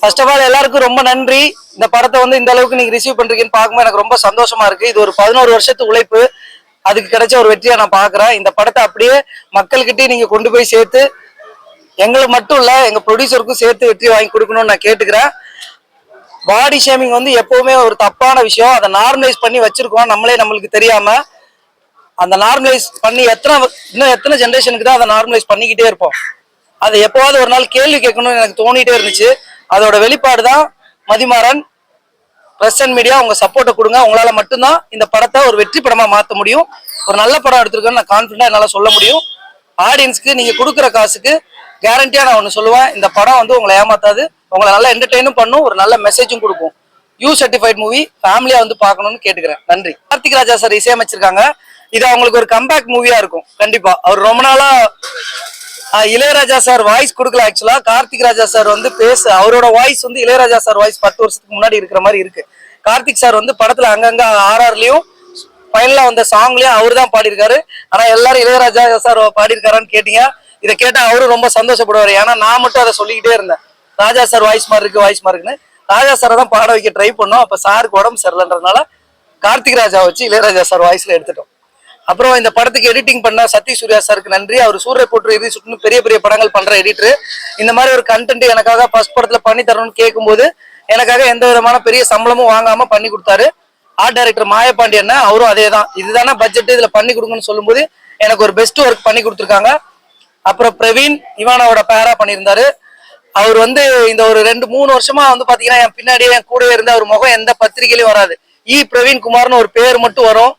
First of all எல்லாருக்கும் ரொம்ப நன்றி. இந்த படத்தை வந்து இந்த அளவுக்கு நீங்க ரிசீவ் பண்றீங்கன்னு பார்க்கும்போது எனக்கு ரொம்ப சந்தோஷமா இருக்கு. இது ஒரு பதினோரு வருஷத்து உழைப்பு. அதுக்கு கிடைச்ச ஒரு வெற்றியா நான் பாக்குறேன் இந்த படத்தை அப்படியே மக்கள்கிட்டயே நீங்க கொண்டு போய் சேர்த்து எங்களுக்கு மட்டும் இல்ல எங்க ப்ரொடியூசருக்கும் சேர்த்து வெற்றி வாங்கி கொடுக்கணும்னு நான் கேட்டுக்கிறேன். பாடி ஷேமிங் வந்து எப்பவுமே ஒரு தப்பான விஷயம். அதை நார்மலைஸ் பண்ணி வச்சிருக்கோம். நம்மளே நம்மளுக்கு தெரியாம. அந்த நார்மலைஸ் பண்ணி எத்தனை இன்னும் எத்தனை ஜென்ரேஷனுக்கு தான் அதை நார்மலைஸ் பண்ணிக்கிட்டே இருப்போம். அதை எப்போவாவது ஒரு நாள் கேள்வி கேட்கணும்னு எனக்கு தோணிட்டே இருந்துச்சு. அதோட வெளிப்பாடு தான் மதிமாறன் வெஸ்டர்ன் அண்ட் மீடியா உங்க சப்போர்ட்டை கொடுங்க. உங்களால மட்டும்தான் இந்த படத்தை ஒரு வெற்றி படமா மாற்ற முடியும். ஒரு நல்ல படம் எடுத்திருக்கேன்னு நான் கான்ஃபிடண்டா என்னால சொல்ல முடியும். ஆடியன்ஸ்க்கு நீங்க கொடுக்குற காசுக்கு கேரண்டியா நான் ஒன்று சொல்லுவேன். இந்த படம் வந்து உங்களை ஏமாத்தாது. உங்களை நல்லா என்டர்டெயினும் பண்ணும். ஒரு நல்ல மெசேஜும் கொடுக்கும். யூ சர்டிஃபைட் மூவி ஃபேமிலியா வந்து பார்க்கணும்னு கேட்டுக்கிறேன். நன்றி. கார்த்திக் ராஜா சார் இசையமைச்சிருக்காங்க. இது அவங்களுக்கு ஒரு கம்பேக் மூவியா இருக்கும். கண்டிப்பா. அவர் ரொம்ப நாளா இளையராஜா சார் வாய்ஸ் கொடுக்கல ஆக்சுவலா கார்த்திக் ராஜா சார் வந்து பேச அவரோட வாய்ஸ் வந்து இளையராஜா சார் வாய்ஸ் பத்து வருஷத்துக்கு முன்னாடி இருக்கிற மாதிரி இருக்கு. கார்த்திக் சார் வந்து படத்துல அங்கங்க ஆர்ஆர்லயும் ஃபைனலா வந்த சாங்லயும் அவர் தான் பாடியிருக்காரு. ஆனா எல்லாரும் இளையராஜா சார் பாடியிருக்காரான்னு கேட்டீங்க. இதை கேட்டா அவரும் ரொம்ப சந்தோஷப்படுவார். ஏன்னா நான் மட்டும் அதை சொல்லிக்கிட்டே இருந்தேன். ராஜா சார் வாய்ஸ் மாதிரி இருக்கு வாய்ஸ் மாதிரி இருக்குன்னு ராஜா சாரை தான் பாட வைக்க ட்ரை பண்ணோம். அப்ப சாருக்கு உடம்பு சரியில்லைன்றதுனால கார்த்திக் ராஜா வச்சு இளையராஜா சார் வாய்ஸ்ல எடுத்துட்டோம். அப்புறம் இந்த படத்துக்கு எடிட்டிங் பண்ண சத்ய சூர்யா சாருக்கு நன்றி. அவர் சூரிய போட்டு இது சுட்டு பெரிய பெரிய படங்கள் பண்ற எடிட்டர் இந்த மாதிரி ஒரு கண்டென்ட் எனக்காக ஃபர்ஸ்ட் படத்துல பண்ணி தரணும்னு கேட்கும்போது எனக்காக எந்த விதமான பெரிய சம்பளமும் வாங்காம பண்ணி கொடுத்தாரு. ஆர்ட் டைரக்டர் மாயபாண்டியன் அவரும் அதே தான் இதுதானே பட்ஜெட் இதுல பண்ணி கொடுங்கன்னு சொல்லும்போது எனக்கு ஒரு பெஸ்ட் ஒர்க் பண்ணி கொடுத்துருக்காங்க. அப்புறம் பிரவீன் இவானாவோட பேரா பண்ணியிருந்தாரு. அவர் வந்து இந்த ஒரு ரெண்டு மூணு வருஷமா வந்து பாத்தீங்கன்னா என் பின்னாடியே என் கூடவே இருந்த அவர் முகம் எந்த பத்திரிகையிலயும் வராது. E. இ பிரவீன் குமார்னு ஒரு பேர் மட்டும் வரும்.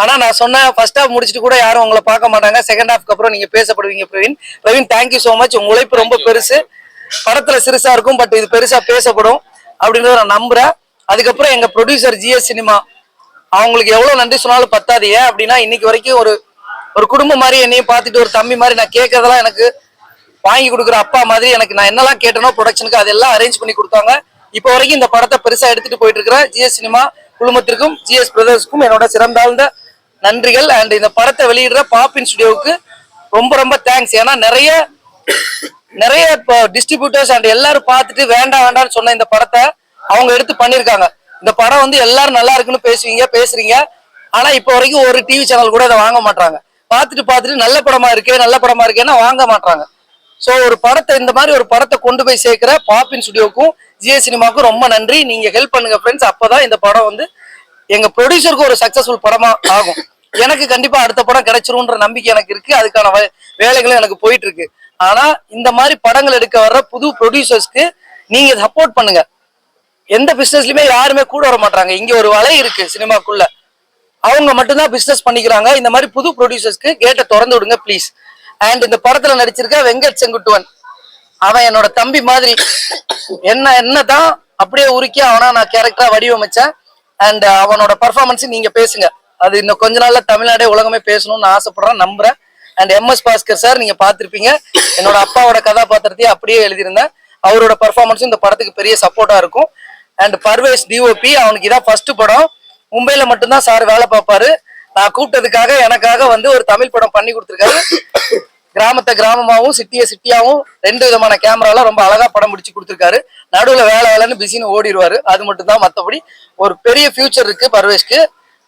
ஆனா நான் சொன்ன ஃபர்ஸ்ட் ஹாஃப் முடிச்சுட்டு கூட யாரும் உங்களை பார்க்க மாட்டாங்க. செகண்ட் ஹாஃப்க்கு அப்புறம் நீங்க பேசப்படுவீங்க Praveen. Praveen thank you so much உங்க உழைப்பு ரொம்ப பெருசு. படத்துல சிறுசா இருக்கும் பட் இது பெருசா பேசப்படும் அப்படின்றத நான் நம்புறேன். அதுக்கப்புறம் எங்க ப்ரொடியூசர் ஜிஎஸ் சினிமா அவங்களுக்கு எவ்வளவு நன்றி சொன்னாலும் பத்தாது ஏன் அப்படின்னா இன்னைக்கு வரைக்கும் ஒரு ஒரு குடும்பம் மாதிரி என்னையும் பார்த்துட்டு ஒரு தம்பி மாதிரி நான் கேட்கறதெல்லாம் எனக்கு வாங்கி கொடுக்குற அப்பா மாதிரி எனக்கு நான் என்னெல்லாம் கேட்டனோ ப்ரொடக்ஷனுக்கு அதெல்லாம் அரேஞ்ச் பண்ணி கொடுத்தாங்க. இப்போ வரைக்கும் இந்த படத்தை பெருசா எடுத்துட்டு போயிட்டு இருக்கிற ஜிஎஸ் சினிமா குழுமத்திற்கும் ஜிஎஸ் பிரதர்ஸ்க்கும் என்னோட சிறந்தாழ்ந்த நன்றிகள். அண்ட் இந்த படத்தை வெளியிடுற பாப்பின் ஸ்டுடியோவுக்கு ரொம்ப ரொம்ப தேங்க்ஸ் ஏன்னா நிறைய நிறைய இப்போ டிஸ்ட்ரிபியூட்டர்ஸ் அண்ட் எல்லாரும் பார்த்துட்டு வேண்டாம் வேண்டாம்னு சொன்ன இந்த படத்தை அவங்க எடுத்து பண்ணியிருக்காங்க. இந்த படம் வந்து எல்லாரும் நல்லா இருக்குன்னு பேசுவீங்க பேசுறீங்க. ஆனா இப்போ வரைக்கும் ஒரு டிவி சேனல் கூட இதை வாங்க மாட்டாங்க பார்த்துட்டு பார்த்துட்டு நல்ல படமா இருக்கே நல்ல படமா இருக்கேன்னா வாங்க மாட்டாங்க ஸோ ஒரு படத்தை இந்த மாதிரி ஒரு படத்தை கொண்டு போய் சேர்க்கிற பாப்பின் ஸ்டுடியோக்கும் ஜிஏ சினிமாவுக்கும் ரொம்ப நன்றி. நீங்க ஹெல்ப் பண்ணுங்க ஃப்ரெண்ட்ஸ் அப்பதான் இந்த படம் வந்து எங்க ப்ரொடியூசருக்கு ஒரு சக்சஸ்ஃபுல் படமா ஆகும். எனக்கு கண்டிப்பா அடுத்த படம் கிடைச்சிரும்ன்ற நம்பிக்கை எனக்கு இருக்கு. அதுக்கான வே- வேலைகளும் எனக்கு போயிட்டு இருக்கு ஆனா இந்த மாதிரி படங்கள் எடுக்க வர்ற புது ப்ரொடியூசர்ஸ்க்கு நீங்க சப்போர்ட் பண்ணுங்க. எந்த பிசினஸ்லயுமே யாருமே கூட வர மாட்டாங்க இங்க ஒரு வலை இருக்கு சினிமாக்குள்ள. அவங்க மட்டும்தான் பிசினஸ் பண்ணிக்கிறாங்க. இந்த மாதிரி புது ப்ரொடியூசர்ஸ்க்கு கேட்டை திறந்து விடுங்க ப்ளீஸ் அண்ட் இந்த படத்துல நடிச்சிருக்க வெங்கட் செங்குட்டுவன். அவன் என்னோட தம்பி மாதிரி. என்ன என்னதான் அப்படியே உருக்கி அவனா நான் கேரக்டரா வடிவமைச்சேன். அண்ட் uh, அவனோட பர்ஃபார்மன்ஸ் நீங்க பேசுங்க. அது இன்னும் கொஞ்ச நாள்ல தமிழ்நாடே உலகமே பேசணும்னு ஆசைப்படுறேன் நம்புறேன். And M S Bhaskar sir நீங்க பாத்திருப்பீங்க என்னோட அப்பாவோட கதாபாத்திரத்தையே அப்படியே எழுதியிருந்தேன். அவரோட பர்ஃபார்மன்ஸும் இந்த படத்துக்கு பெரிய சப்போர்ட்டா இருக்கும். அண்ட் பர்வேஸ் டிஓபி அவனுக்கு இதான் ஃபர்ஸ்ட் படம். மும்பைல மட்டும்தான் சார் வேலை பார்ப்பாரு. நான் கூப்பிட்டதுக்காக எனக்காக வந்து ஒரு தமிழ் படம் பண்ணி கொடுத்துருக்காரு. கிராமத்தை கிராமமாகவும் சிட்டியை சிட்டியாகவும் ரெண்டு விதமான கேமரால ரொம்ப அழகா படம் பிடிச்சி கொடுத்துருக்காரு. நடுவில் வேலை வேலைன்னு பிஸின்னு ஓடிடுவாரு. அது மட்டும் தான் ஒரு பெரிய ஃபியூச்சர் இருக்கு பர்வேஷ்க்கு.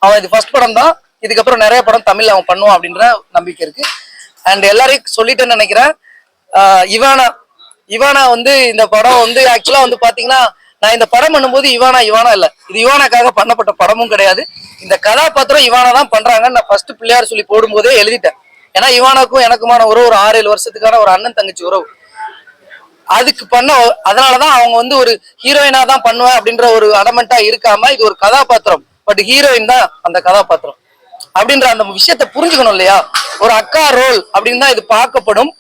அவன் இது ஃபர்ஸ்ட் படம் தான். இதுக்கப்புறம் நிறைய படம் தமிழில் அவன் பண்ணுவான் அப்படின்ற நம்பிக்கை இருக்கு. அண்ட் எல்லாரையும் சொல்லிட்டேன்னு நினைக்கிறேன். இவானா இவானா வந்து இந்த படம் வந்து ஆக்சுவலா வந்து பாத்தீங்கன்னா நான் இந்த படம் பண்ணும்போது இவானா இவானா இல்ல. இது இவானாக்காக பண்ணப்பட்ட படமும் கிடையாது. இந்த கதாபாத்திரம் இவானா தான் பண்றாங்கன்னு நான் ஃபர்ஸ்ட் பிள்ளையார் சொல்லி போடும்போதே எழுதிட்டேன். ஏன்னா இவானாக்கும் எனக்குமான உறவு ஒரு ஆறு ஏழு வருஷத்துக்கான ஒரு அண்ணன் தங்கச்சி உறவு. அதுக்கு பண்ண அதனாலதான் அவங்க வந்து ஒரு ஹீரோயினா தான் பண்ணுவேன் அப்படின்ற ஒரு அடமெண்டா இருக்காம இது ஒரு கதாபாத்திரம். பட் ஹீரோயின் தான் அந்த கதாபாத்திரம். அப்படின்ற அந்த விஷயத்த புரிஞ்சுக்கணும் இல்லையா? ஒரு அக்கா ரோல் அப்படின்னு தான் இது பார்க்கப்படும்.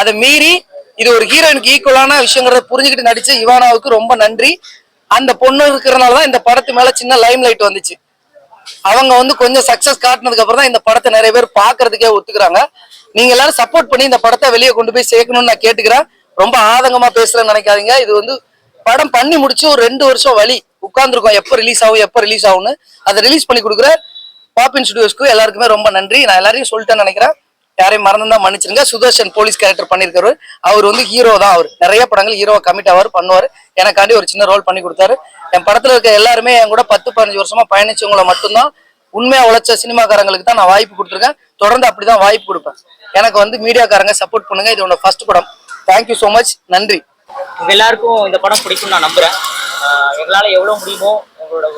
அதை மீறி இது ஒரு ஹீரோயினுக்கு ஈக்குவலான விஷயங்கிறத புரிஞ்சுக்கிட்டு நடிச்ச இவானாவுக்கு ரொம்ப நன்றி. அந்த பொண்ணு இருக்கிறனால தான் இந்த படத்து மேல சின்ன லைம் லைட் வந்துச்சு. அவங்க வந்து கொஞ்சம் சக்சஸ் காட்டினதுக்கு அப்புறம் தான் இந்த படத்தை நிறைய பேர் பாக்குறதுக்கே ஒத்துக்கிறாங்க. நீங்க எல்லாரும் சப்போர்ட் பண்ணி இந்த படத்தை வெளியே கொண்டு போய் சேர்க்கணும்னு நான் கேட்டுக்கிறேன். ரொம்ப ஆதங்கமா பேசுறேன்னு நினைக்காதீங்க. இது வந்து படம் பண்ணி முடிச்சு ஒரு ரெண்டு வருஷம் வழி உட்கார்ந்துருக்கோம். எப்போ ரிலீஸ் ஆகும் எப்போ ரிலீஸ் ஆகும்னு. அதை ரிலீஸ் பண்ணி கொடுக்குற பாப்பின் ஸ்டுடியோஸ்க்கு எல்லாருக்குமே ரொம்ப நன்றி. நான் எல்லாரையும் சொல்லிட்டேன்னு நினைக்கிறேன். யாரையும் மறந்துதான் மன்னிச்சிருங்க சுதர்ஷன் போலீஸ் கேரக்டர் பண்ணியிருக்காரு அவர் வந்து ஹீரோ தான் அவர். நிறைய படங்கள் ஹீரோவை கமிட் ஆவார் பண்ணுவார். எனக்காண்டி ஒரு சின்ன ரோல் பண்ணி கொடுத்தாரு. என் படத்துல இருக்க எல்லாருமே என் கூட பத்து பதினஞ்சு வருஷமா பயணிச்சவங்கள மட்டும்தான் உண்மையா உழைச்ச சினிமாக்காரங்களுக்கு தான் நான் வாய்ப்பு கொடுத்துருக்கேன். தொடர்ந்து அப்படிதான் வாய்ப்பு கொடுப்பேன். எனக்கு வந்து மீடியாக்காரங்க சப்போர்ட் பண்ணுங்க. இது உன்னோட ஃபர்ஸ்ட் படம். தேங்க்யூ ஸோ மச் நன்றி. எல்லாருக்கும் இந்த படம் பிடிக்கும் நான் நம்புறேன். எங்களால எவ்வளவு முடியுமோ உங்களோட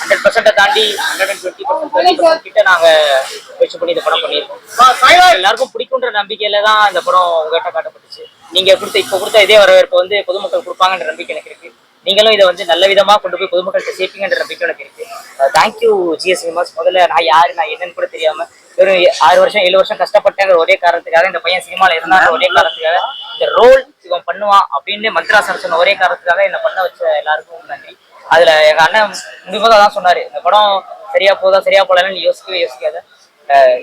ஹண்ட்ரட் பர்சன்ட்டை தாண்டி ஹண்ட்ரட் அண்ட் டுவெண்ட்டி பர்சன்ட் கிட்ட நாங்க முயற்சி பண்ணி இந்த படம் பண்ணியிருக்கோம். எல்லாருக்கும் பிடிக்குன்ற நம்பிக்கையில தான் இந்த படம் உங்ககிட்ட காட்டப்பட்டுச்சு. நீங்க கொடுத்த இப்போ கொடுத்த இதே வரவேற்பு வந்து பொதுமக்கள் கொடுப்பாங்கன்ற நம்பிக்கை எனக்கு இருக்கு. நீங்களும் இதை வந்து நல்ல விதமா கொண்டு போய் பொதுமக்கள்கிட்ட சேர்ப்பீங்கன்ற நம்பிக்கை எனக்கு இருக்கு. தேங்க்யூ ஜிஎஸ் விமாஸ் முதல்ல நான் யாரு நான் என்னன்னு கூட தெரியாம வெறும் ஆறு வருஷம் ஏழு வருஷம் கஷ்டப்பட்டேங்கிற ஒரே காரணத்துக்காக இந்த பையன் சினிமால இருந்தாங்க ஒரே காரணத்துக்காக இந்த ரோல் இவன் பண்ணுவான் அப்படின்னு மந்த்ராசன் சொன்ன ஒரே காரணத்துக்காக என்ன பண்ண வச்ச எல்லாருக்கும் நன்றி. அதுல எங்க அண்ணன் முடிவதா தான் சொன்னாரு இந்த படம் சரியா போதா சரியா போலன்னு யோசிக்கவே யோசிக்காத.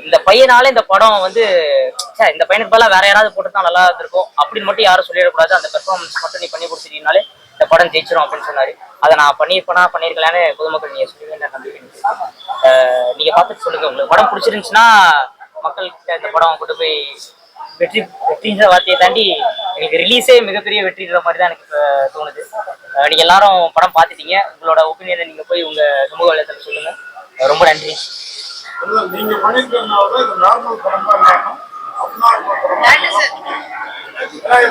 இந்த பையனால இந்த படம் வந்து சார் இந்த பையனுக்கு பதிலாக வேற யாராவது போட்டுதான் நல்லா இருந்திருக்கும். அப்படின்னு மட்டும் யாரும் சொல்லிடக்கூடாது. அந்த பெர்ஃபார்மன்ஸ் மட்டும் நீ பண்ணி கொடுத்துட்டீங்கனாலே இந்த படம் ஜெயிச்சிரும் அப்படின்னு சொன்னாரு. அதை நான் பண்ணியிருப்பேனா பண்ணியிருக்கலான்னு பொதுமக்கள் நீங்க சொல்லுவீங்க நம்பிக்கை நீங்க பார்த்துட்டு சொல்லுங்க. உங்களுக்கு படம் பிடிச்சிருந்துச்சுன்னா மக்கள்கிட்ட இந்த படம் கொண்டு போய் வெற்றி வெற்றின்ற வார்த்தையை தாண்டி எனக்கு ரிலீஸே மிகப்பெரிய வெற்றின்ற மாதிரி தான் எனக்கு தோணுது. நீங்க எல்லாரும் படம் பார்த்துட்டீங்க. உங்களோட ஒப்பீனியனை நீங்க போய் உங்க சமூக வலைதளத்தில் சொல்லுங்க. ரொம்ப நன்றி. நீங்க பண்ணிருக்கிறதுனால தான் இது நார்மல் படமா இல்லாம அப்நார்மல் படமா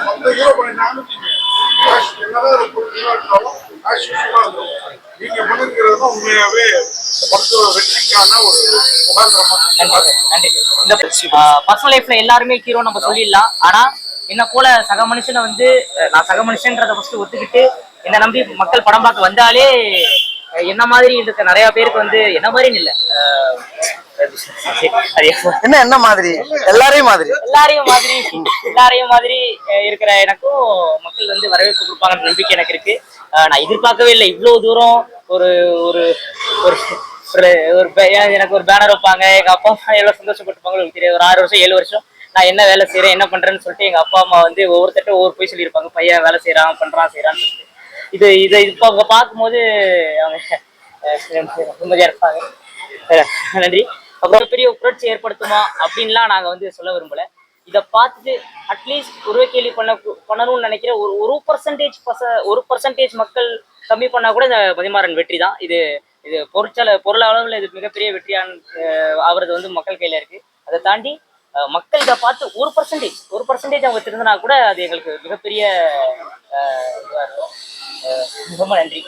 மொத்த ஹீரோ என்னதான் இருந்தாலும். நீங்க பண்ணிருக்கிறது உண்மையாவே வெற்றிக்கான ஒரு நன்றி. நன்றி. இந்த பர்சனல் லைஃப்ல எல்லாருமே ஹீரோ நம்ம சொல்லிடலாம். ஆனா என்ன போல சக மனுஷனை வந்து நான் சக மனுஷன்றத ஃபர்ஸ்ட் ஒத்துக்கிட்டு என்ன நம்பி மக்கள் படம் பார்க்க வந்தாலே என்ன மாதிரி இருக்க நிறைய பேருக்கு வந்து என்ன மாதிரின்னு இல்ல. என்ன என்ன மாதிரி? எல்லாரையும் மாதிரி. எல்லாரையும் மாதிரி எல்லாரையும் மாதிரி இருக்கிற எனக்கும் மக்கள் வந்து வரவேற்பு கொடுப்பாங்கன்ற நம்பிக்கை எனக்கு இருக்கு. நான் எதிர்பார்க்கவே இல்லை. இவ்வளவு தூரம் ஒரு ஒரு ஒரு ஒரு ஒரு எனக்கு- ஒரு பேனர் வைப்பாங்க எங்க அப்பா அம்மா எவ்வளவு சந்தோஷப்பட்டுப்பாங்க உங்களுக்கு தெரியாது ஒரு ஆறு வருஷம் ஏழு வருஷம். நான் என்ன வேலை செய்யறேன் என்ன பண்றேன்னு சொல்லிட்டு எங்க அப்பா அம்மா வந்து ஒவ்வொருத்தட்டும் ஒவ்வொரு போய் சொல்லியிருப்பாங்க. பையன் வேலை செய்யறான் பண்றான் செய்யறான்னு சொல்லிட்டு. இது இது இப்போ அவங்க பார்க்கும்போது அவங்க நிம்மதியா இருப்பாங்க. நன்றி. அப்புறம் பெரிய புரட்சி ஏற்படுத்துமா அப்படின்லாம் நாங்க வந்து சொல்ல விரும்பல. இதை பார்த்துட்டு அட்லீஸ்ட் ஒரு கேள்வி பண்ண பண்ணணும்னு நினைக்கிற ஒரு ஒரு பர்சன்டேஜ் பச ஒரு பர்சன்டேஜ் மக்கள் கம்மி பண்ணா கூட இந்த மதிமாறன் வெற்றி தான். இது இது பொருட்சல பொருளளவில் இது மிகப்பெரிய வெற்றியான அஹ், ஆவறது வந்து மக்கள் கையில இருக்கு. அதை தாண்டி மக்கள் இதை பார்த்து ஒரு பர்சன்டேஜ் ஒரு பர்சன்டேஜ் அவங்க திருந்தினா கூட அது எங்களுக்கு மிகப்பெரிய அஹ், இருக்கும் அஹ், ரொம்ப நன்றி.